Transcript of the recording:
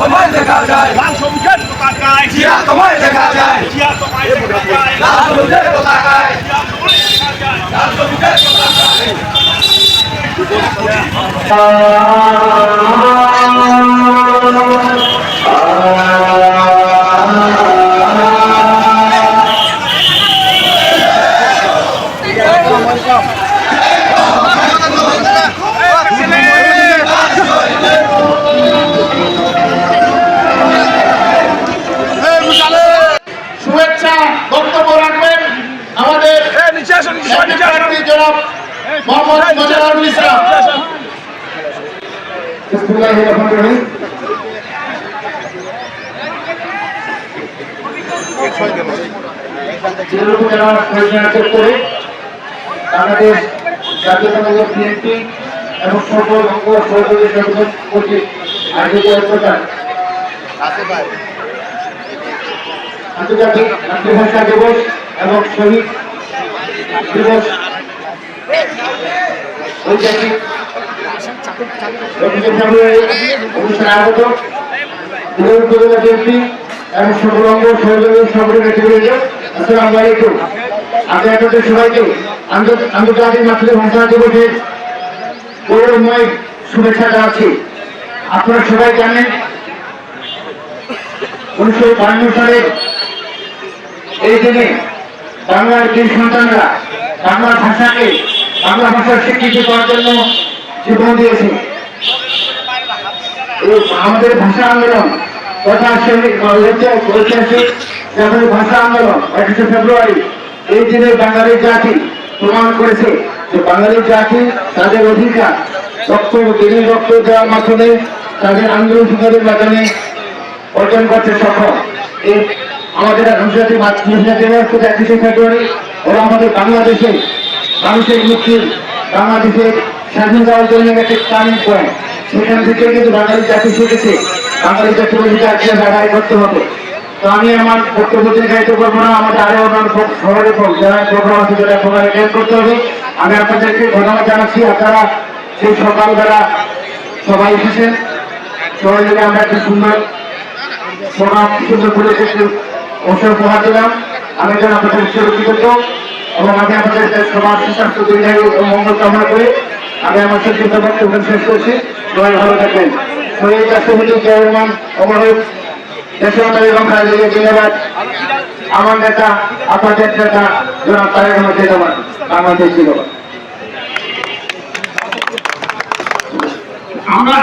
তোমায় দেখা যায় লাল সবুজের পতাকায় জিয়া তোমায় দেখা যায় জিয়া তোমায় দেখা যায় লাল সবুজের পতাকায় জিয়া তোমায় দেখা যায় লাল সবুজের পতাকায় নিচে আসো নিচে আসো, নিচে আসো জনাব মোহাম্মদ মজারুল ইসলাম। বিসমিল্লাহির রহমানির রহিম। বাংলাদেশ জাতীয়তাবাদী বিএনপি এবং সকল অঙ্গ সহযোগী সংগঠন কর্তৃক আয়োজিত এক আন্তর্জাতিক মাতৃভাষা দিবস এবং শহীদ দিবস ঐতিহাসিক পঁচিশে ফেব্রুয়ারি অনুষ্ঠানে আগত উপজেলা বিএনপি এবং আপনারা সবাই জানেন উনিশশো সালের এই দিনে বাংলার বীর সন্তানরা বাংলা ভাষাকে, বাংলা ভাষার স্বীকৃতি করার জন্য জীবন দিয়েছে। আমাদের ভাষা আন্দোলন তথা ঐতিহাসিক ভাষা আন্দোলন একুশে ফেব্রুয়ারি এই দিনে বাঙালি জাতি প্রমাণ করেছে যে জাতি তাদের অধিকার, রক্ত দিনের রক্ত দেওয়ার মাধ্যমে তাদের আন্দোলন সংগ্রামের মাধ্যমে অর্জন করতে সক্ষম। এই আমাদের আন্তর্জাতিক মাতৃভাষা দিবস একুশে ফেব্রুয়ারি ওরা আমাদের বাংলাদেশে মানুষের মুক্তির বাংলাদেশের স্বাধীনতা অর্জনের একটি টার্নিং পয়েন্ট সেখান থেকে কিন্তু বাঙালি জাতি শিখেছে, বাঙালি জাতির অধিকার হিসেবে আদায় করতে হবে। তো আমি আমার বক্তব্য দীর্ঘায়িত করব না, আমাদের আরও অন্যান্য শহরে যারা প্রোগ্রাম আছে যারা প্রোগ্রাম অ্যাটেন্ড করতে হবে। আমি আপনাদেরকে ধন্যবাদ জানাচ্ছি। আপনারা সেই সকালবেলা সবাই এসেছেন। সবাই মিলে আমরা একটি সুন্দর প্রোগ্রাম সুন্দর একটু অবসর উপহার দিলাম। আমি যেন আপনাদের সুরক্ষিত এবং আমি আপনাদের সমাজ সুস্বাস্থ্য, দীর্ঘায়ু ও মঙ্গল কামনা করে। আমি আমার সংক্ষিপ্ত বক্তব্য শেষ করছি। সবাই ভালো থাকবেন। শহীদ রাষ্ট্রপতি চেয়ারম্যান অমরহিত দেশমাতা বেগম খালেদা জিন্দাবাদ আমার নেতা আপনাদের নেতা, জনাব তারেক রহমান জিন্দাবাদ বাংলাদেশ জিন্দাবাদ। আমরা